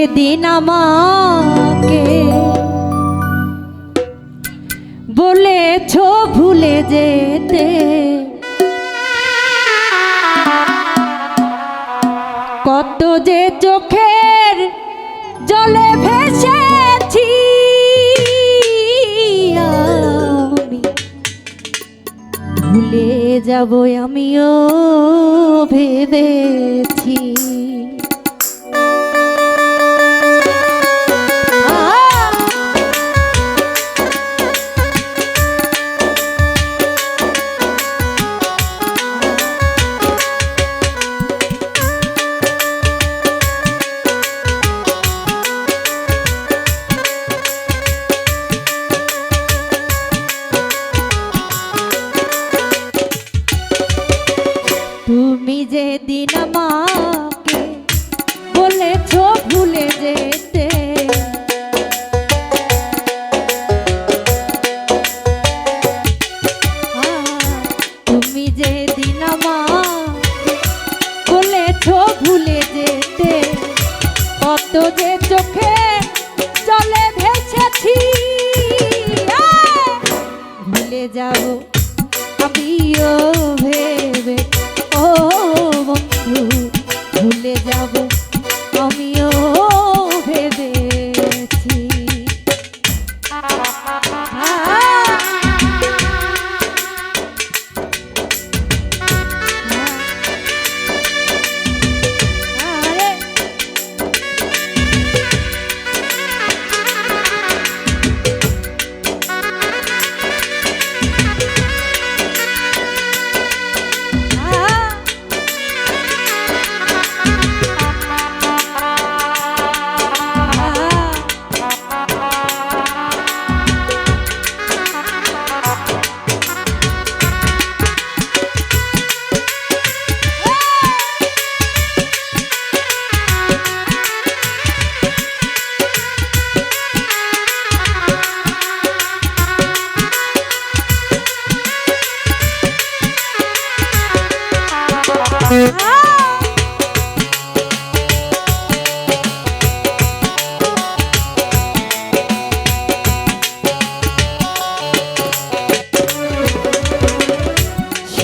যেদিন আমাকে বলেছ ভুলে যেতে। কত যে চোখের জলে ভেসেছি ভুলে যাব আমিও ভেবেছি। তুমি যে দিন আমাকে বলেছ ভুলে যেতে তুমি যে দিন আমাকে বলেছ ভুলে যেতে, কত যে চোখে চলে ভেসেছি ভুলে যাব আমিও ভেবে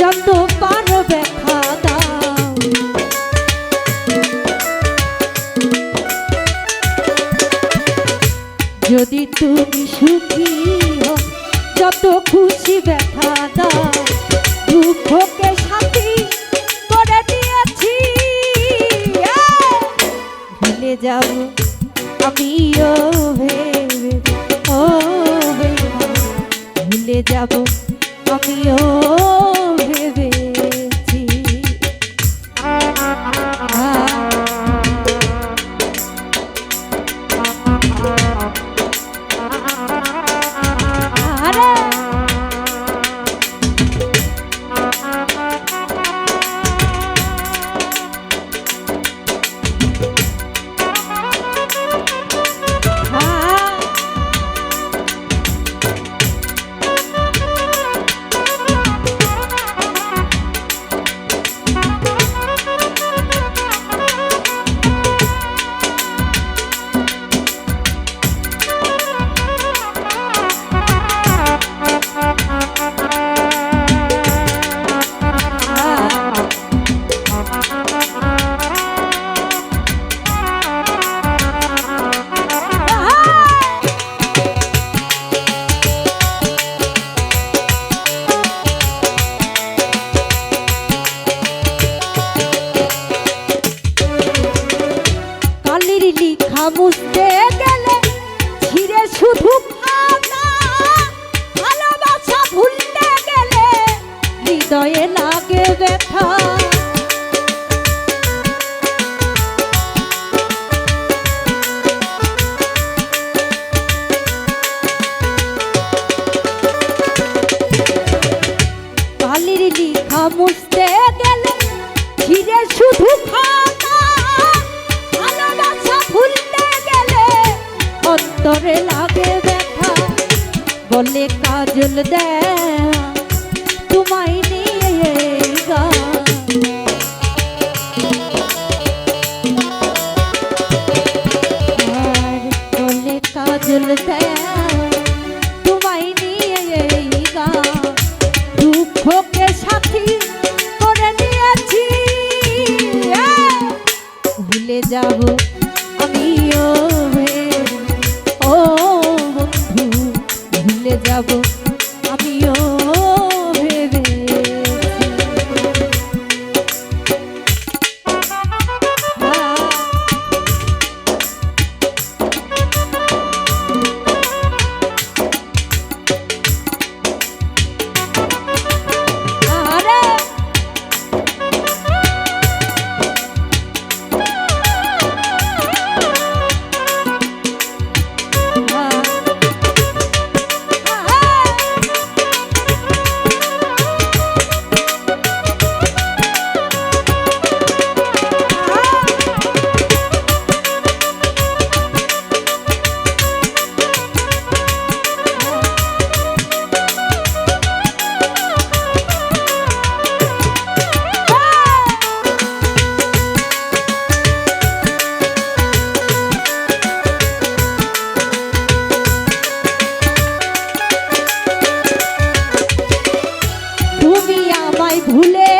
যত যদি তুমি সুখী যত খুশি ব্যথা দুঃখকে করে দিয়েছি। ভুলে যাব, আমিও ভেবে, ও ভুলে যাব। আমিও হৃদয়ে লাগে ব্যথা। কালির লিখা মুছতে গেলে ছিঁড়ে শুধু ভালোবাসা ভুলতে অন্তরে লাগে ব্যথা। বলে কাজল দেয়া। কাজল ভুলে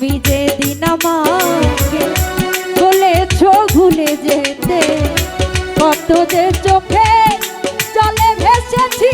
তুমি যেদিন আমাকে বলেছ ভুলে যেতে কত যে চোখে চলে ভেসেছি।